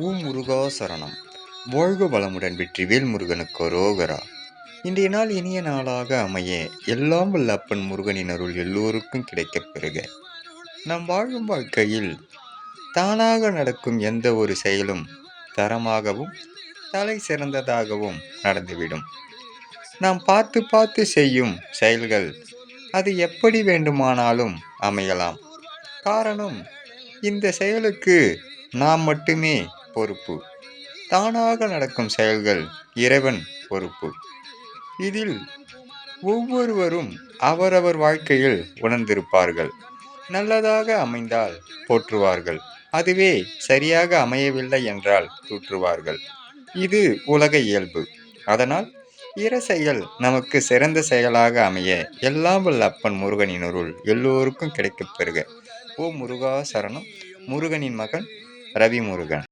ஊ முருகா சரணம். வாழ்க வளமுடன் வெற்றிவேல் முருகனுக்கு ரோகரா. இன்றைய நாள் இனிய நாளாக அமைய எல்லாம் வல்ல அப்பன் முருகனின் அருள் எல்லோருக்கும் கிடைக்கப் பெறுக. நாம் வாழும் வாழ்க்கையில் தானாக நடக்கும் எந்த ஒரு செயலும் தரமாகவும் தலை சிறந்ததாகவும் நடந்துவிடும். நாம் பார்த்து பார்த்து செய்யும் செயல்கள் அது எப்படி வேண்டுமானாலும் அமையலாம். காரணம் இந்த செயலுக்கு நாம் மட்டுமே பொறுப்பு. தானாக நடக்கும் செயல்கள் இறைவன் பொறுப்பு. இதில் ஒவ்வொருவரும் அவரவர் வாழ்க்கையில் உணர்ந்திருப்பார்கள். நல்லதாக அமைந்தால் போற்றுவார்கள். அதுவே சரியாக அமையவில்லை என்றால் தூற்றுவார்கள். இது உலக இயல்பு. அதனால் இற செயல் நமக்கு சிறந்த செயலாக அமைய எல்லாம் வல்ல அப்பன் முருகனின் அருள் எல்லோருக்கும் கிடைக்கப் பெறுக. ஓ முருகா சரணம். முருகனின் மகன் ரவி முருகன்